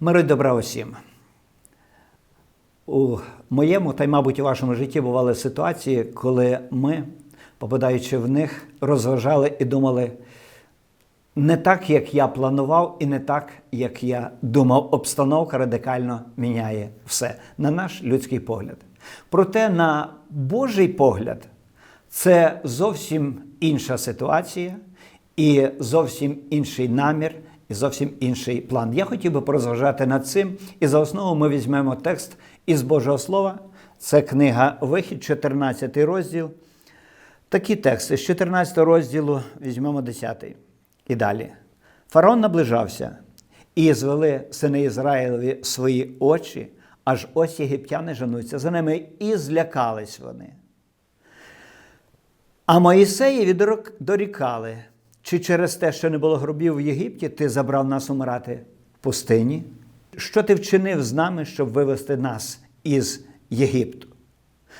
Миро й добра усім. У моєму та й, мабуть, у вашому житті бували ситуації, коли ми, попадаючи в них, розважали і думали не так, як я планував, і не так, як я думав. Обстановка радикально міняє все на наш людський погляд. Проте, на Божий погляд, це зовсім інша ситуація і зовсім інший намір, і зовсім інший план. Я хотів би порозважати над цим, і за основу ми візьмемо текст із Божого Слова. Це книга Вихід, 14 розділ. Такі тексти з 14 розділу візьмемо 10. І далі. Фараон наближався, і звели сини Ізраїлеві свої очі, аж ось єгиптяни женуться за ними, і злякались вони. А Моїсеєві дорікали, чи через те, що не було гробів в Єгипті, ти забрав нас умирати в пустині? Що ти вчинив з нами, щоб вивести нас із Єгипту?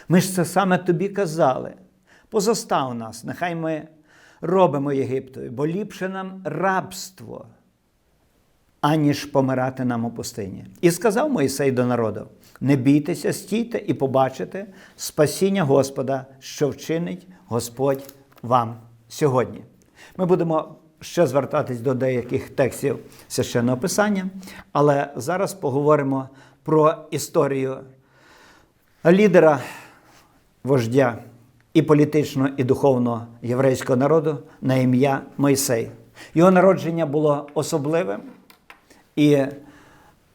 Ми ж це саме тобі казали. Позостав нас, нехай ми робимо Єгиптові, бо ліпше нам рабство, аніж помирати нам у пустині. І сказав Моїсей до народу: не бійтеся, стійте і побачите спасіння Господа, що вчинить Господь вам сьогодні. Ми будемо ще звертатись до деяких текстів священного писання, але зараз поговоримо про історію лідера, вождя і політичного, і духовного єврейського народу на ім'я Мойсей. Його народження було особливим, і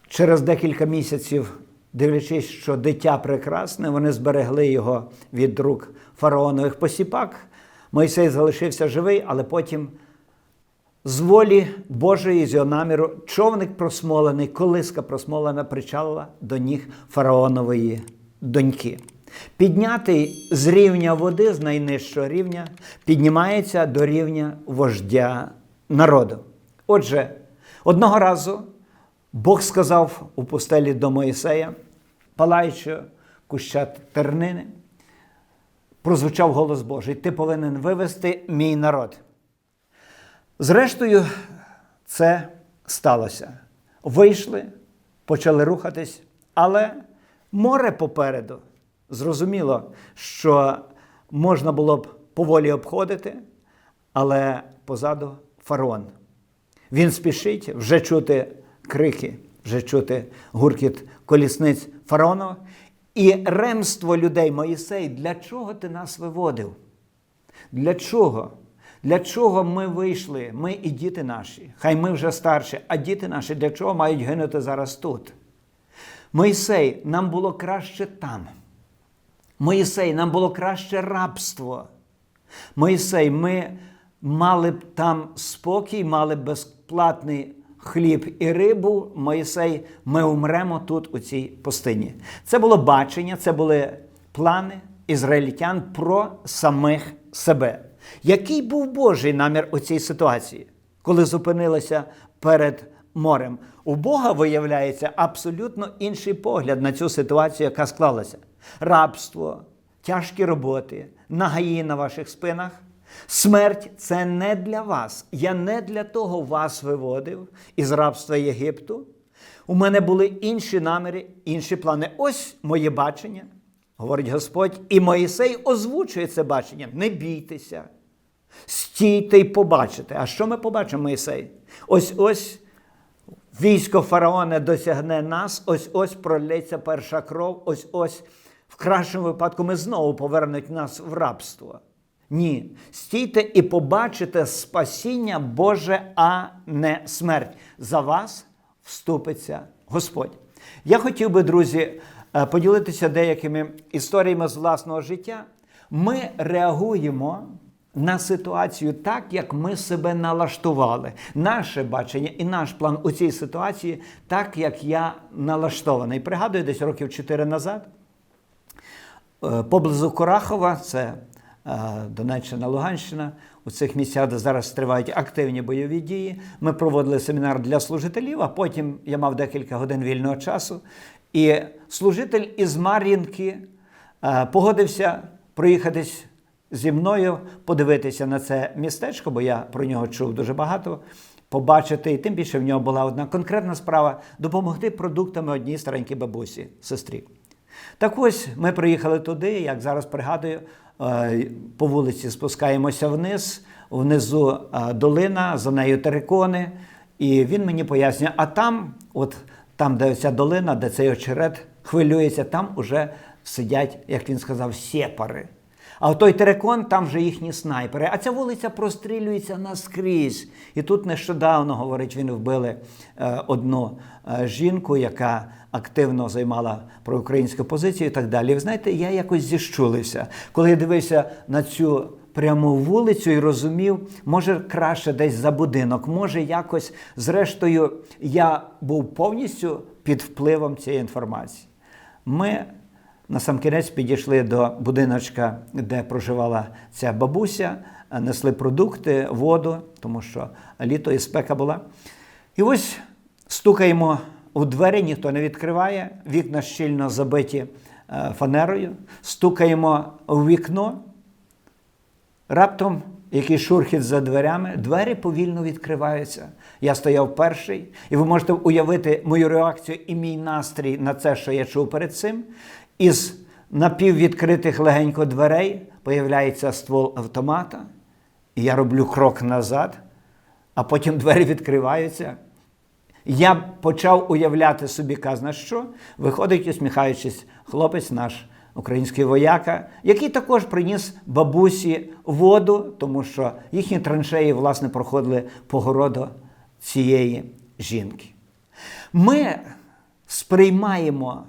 через декілька місяців, дивлячись, що дитя прекрасне, вони зберегли його від рук фараонових посіпак. Мойсей залишився живий, але потім з волі Божої, з його наміру, човник просмолений, колиска просмолена причалила до ніг фараонової доньки. Піднятий з рівня води, з найнижчого рівня, піднімається до рівня вождя народу. Отже, одного разу Бог сказав у пустелі до Моїсея, палаючи куща тернини, прозвучав голос Божий: Ти повинен вивести мій народ. Зрештою, це сталося. Вийшли, почали рухатись, але море попереду. Зрозуміло, що можна було б поволі обходити, але позаду фараон. Він спішить вже чути крики, вже чути гуркіт колісниць фараона. І ремство людей Моїсей, для чого ти нас виводив? Для чого? Для чого ми вийшли? Ми і діти наші. Хай ми вже старші, а діти наші для чого мають гинути зараз тут? Моїсей, нам було краще там. Моїсей, нам було краще рабство. Моїсей, ми мали б там спокій, мали б безплатний хліб і рибу. Моїсей, ми умремо тут, у цій пустині. Це було бачення, це були плани ізраїльтян про самих себе. Який був Божий намір у цій ситуації, коли зупинилися перед морем? У Бога виявляється абсолютно інший погляд на цю ситуацію, яка склалася. Рабство, тяжкі роботи, нагаї на ваших спинах. Смерть це не для вас. Я не для того вас виводив із рабства Єгипту. У мене були інші наміри, інші плани. Ось моє бачення, говорить Господь, і Моїсей озвучує це бачення. Не бійтеся, стійте й побачите. А що ми побачимо, Моїсей? Ось ось військо фараона досягне нас, ось ось пролється перша кров, ось ось в кращому випадку ми знову повернуть нас в рабство. Ні, стійте і побачите спасіння Боже, а не смерть. За вас вступиться Господь. Я хотів би, друзі, е, поділитися деякими історіями з власного життя. Ми реагуємо на ситуацію так, як ми себе налаштували. Наше бачення і наш план у цій ситуації, так як я налаштований. Пригадую, десь років 4 назад. Е, Поблизу Корахова, це Донеччина, Луганщина, у цих місцях, де зараз тривають активні бойові дії. Ми проводили семінар для служителів, а потім я мав декілька годин вільного часу. І служитель із Мар'їнки погодився проїхатись зі мною, подивитися на це містечко, бо я про нього чув дуже багато. побачити, і тим більше в нього була одна конкретна справа допомогти продуктами одній старенькій бабусі, сестрі. Так ось ми приїхали туди, як зараз пригадую, е, по вулиці спускаємося вниз, внизу е, долина, за нею терикони. І він мені пояснює, а там, от там, де ця долина, де цей очерет хвилюється, там уже сидять, як він сказав, сєпари. А той терекон, там вже їхні снайпери. А ця вулиця прострілюється наскрізь. І тут нещодавно, говорить, він вбили е, одну е, жінку, яка активно займала проукраїнську позицію і так далі. Ви знаєте, я якось зіщулився, коли я дивився на цю пряму вулицю і розумів, може краще десь за будинок, може якось, зрештою, я був повністю під впливом цієї інформації. Ми на сам кінець підійшли до будиночка, де проживала ця бабуся, несли продукти, воду, тому що літо і спека була. І ось стукаємо у двері, ніхто не відкриває, вікна щільно забиті е, фанерою, стукаємо у вікно. Раптом якийсь шурхіт за дверями, двері повільно відкриваються. Я стояв перший, і ви можете уявити мою реакцію і мій настрій на це, що я чув перед цим. Із напіввідкритих легенько дверей появляється ствол автомата, і я роблю крок назад, а потім двері відкриваються. Я почав уявляти собі, казна що, виходить, усміхаючись, хлопець наш український вояка, який також приніс бабусі воду, тому що їхні траншеї, власне, проходили по городу цієї жінки. Ми сприймаємо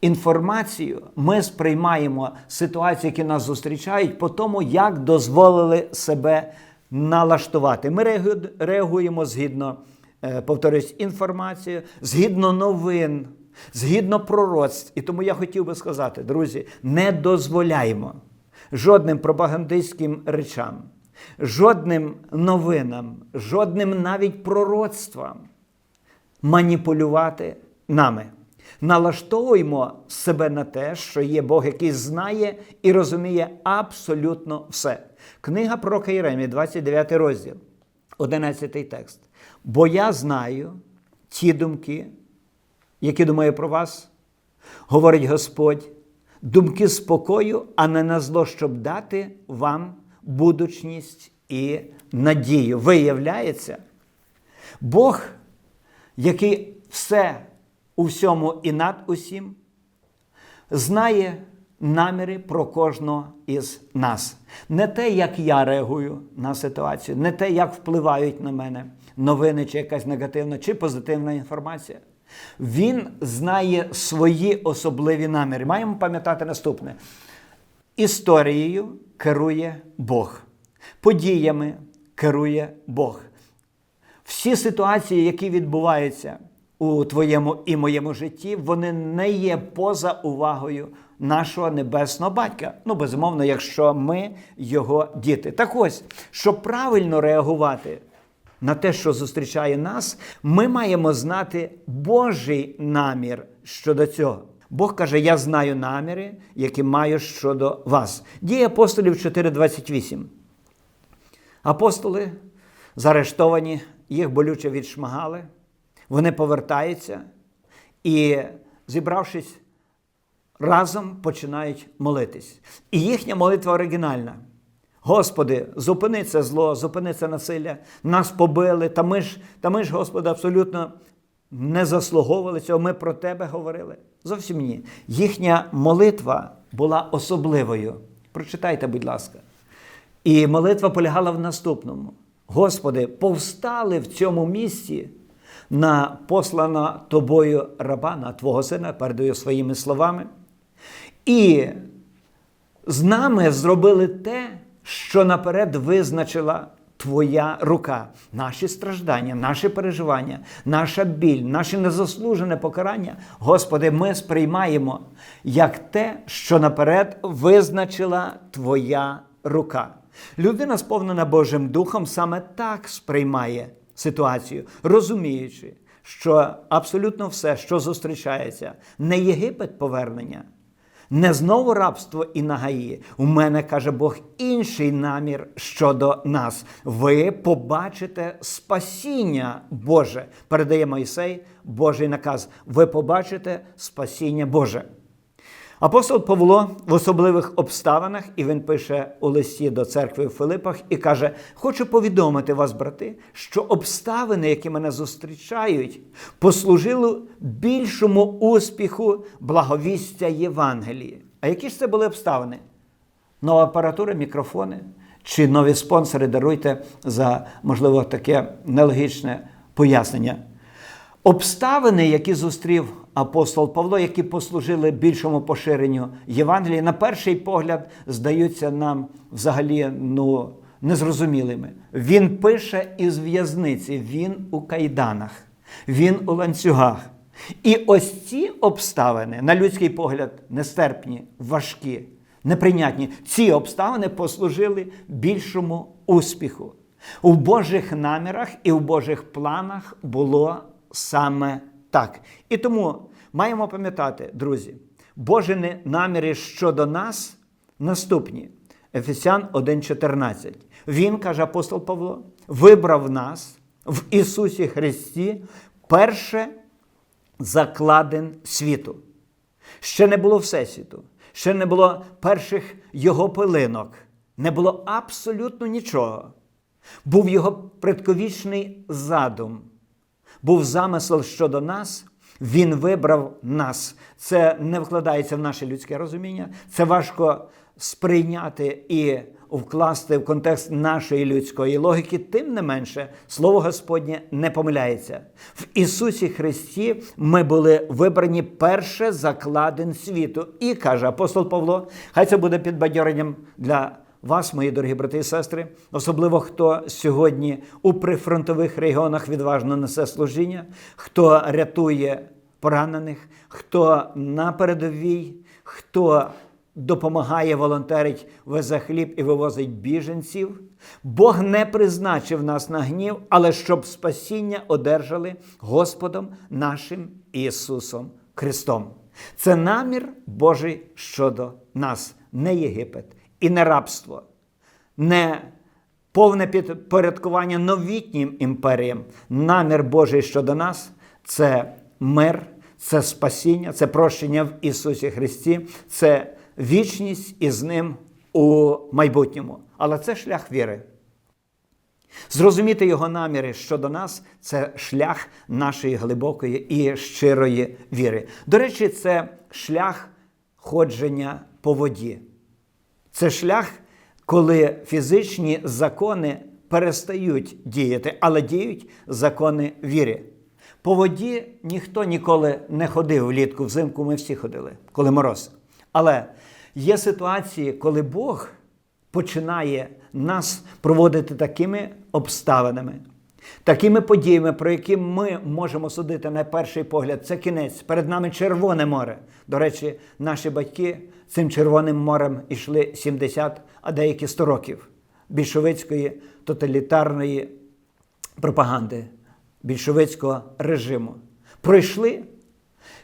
інформацію, ми сприймаємо ситуації, які нас зустрічають, по тому, як дозволили себе налаштувати. Ми реагуємо згідно, е, повторюсь, інформацією, згідно новин, згідно пророцтв. І тому я хотів би сказати, друзі, не дозволяємо жодним пропагандистським речам, жодним новинам, жодним навіть пророцтвам маніпулювати нами. Налаштовуємо себе на те, що є Бог, який знає і розуміє абсолютно все. Книга про Єремії, 29 розділ, 11 текст. Бо я знаю ті думки, які думаю про вас, говорить Господь, думки спокою, а не на зло, щоб дати вам будучність і надію. Виявляється, Бог, який все у всьому і над усім, знає наміри про кожного із нас. Не те, як я реагую на ситуацію, не те, як впливають на мене новини, чи якась негативна, чи позитивна інформація. Він знає свої особливі наміри. Маємо пам'ятати наступне: історією керує Бог, подіями керує Бог. Всі ситуації, які відбуваються у твоєму і моєму житті, вони не є поза увагою нашого небесного батька. Ну, безумовно, якщо ми його діти. Так ось, щоб правильно реагувати на те, що зустрічає нас, ми маємо знати Божий намір щодо цього. Бог каже: Я знаю наміри, які маю щодо вас. Дії апостолів 4:28. Апостоли заарештовані, їх болюче відшмагали, вони повертаються і, зібравшись разом, починають молитись. І їхня молитва оригінальна. Господи, зупини це зло, зупини це насилля, нас побили, та ми ж, та ми ж, Господи, абсолютно не заслуговували цього. Ми про Тебе говорили. Зовсім ні. Їхня молитва була особливою. Прочитайте, будь ласка. І молитва полягала в наступному: Господи, повстали в цьому місці на послана тобою раба, на Твого сина, передаю своїми словами. І з нами зробили те, що наперед визначила Твоя рука, наші страждання, наші переживання, наша біль, наше незаслужене покарання. Господи, ми сприймаємо як те, що наперед визначила Твоя рука. Людина, сповнена Божим Духом, саме так сприймає ситуацію, розуміючи, що абсолютно все, що зустрічається, не Єгипет повернення, Не знову рабство і нагаї. У мене каже Бог інший намір щодо нас. Ви побачите спасіння Боже. Передає Мойсей Божий наказ. Ви побачите спасіння Боже. Апостол Павло в особливих обставинах, і він пише у листі до церкви в Филипах і каже: Хочу повідомити вас, брати, що обставини, які мене зустрічають, послужили більшому успіху благовістя Євангелії. А які ж це були обставини? Нова апаратура, мікрофони чи нові спонсори даруйте за, можливо, таке нелогічне пояснення. Обставини, які зустрів апостол Павло, які послужили більшому поширенню Євангелії, на перший погляд здаються нам взагалі ну, незрозумілими. Він пише із в'язниці, він у кайданах, він у ланцюгах. І ось ці обставини, на людський погляд, нестерпні, важкі, неприйнятні, ці обставини послужили більшому успіху. У Божих намірах і у Божих планах було саме так. І тому маємо пам'ятати, друзі, Божі наміри щодо нас наступні. Ефесян 1,14. Він, каже апостол Павло, вибрав нас в Ісусі Христі перше закладен світу. Ще не було Всесвіту, ще не було перших його пилинок, не було абсолютно нічого. Був його предковічний задум був замисел щодо нас, він вибрав нас. Це не вкладається в наше людське розуміння, це важко сприйняти і вкласти в контекст нашої людської логіки. Тим не менше, слово Господнє не помиляється. В Ісусі Христі ми були вибрані перше закладин світу. І каже апостол Павло, хай це буде підбадьоренням для вас, мої дорогі брати і сестри, особливо хто сьогодні у прифронтових регіонах відважно несе служіння, хто рятує поранених, хто на передовій, хто допомагає волонтерить, везе хліб і вивозить біженців. Бог не призначив нас на гнів, але щоб спасіння одержали Господом нашим Ісусом Христом. Це намір Божий щодо нас, не Єгипет і не рабство, не повне підпорядкування новітнім імперіям. Намір Божий щодо нас це мир, це спасіння, це прощення в Ісусі Христі, це вічність із Ним у майбутньому. Але це шлях віри. Зрозуміти його наміри щодо нас це шлях нашої глибокої і щирої віри. До речі, це шлях ходження по воді. Це шлях, коли фізичні закони перестають діяти, але діють закони віри. По воді ніхто ніколи не ходив влітку, взимку ми всі ходили, коли мороз. Але є ситуації, коли Бог починає нас проводити такими обставинами, такими подіями, про які ми можемо судити на перший погляд. Це кінець. Перед нами Червоне море. До речі, наші батьки цим Червоним морем йшли 70, а деякі 100 років більшовицької тоталітарної пропаганди, більшовицького режиму. Пройшли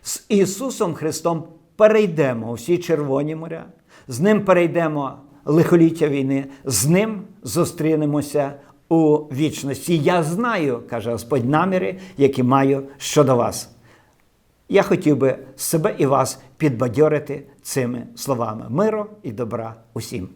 з Ісусом Христом перейдемо всі червоні моря, з ним перейдемо лихоліття війни, з ним зустрінемося у вічності. Я знаю, каже Господь, наміри, які маю щодо вас. Я хотів би себе і вас підбадьорити цими словами миру і добра усім.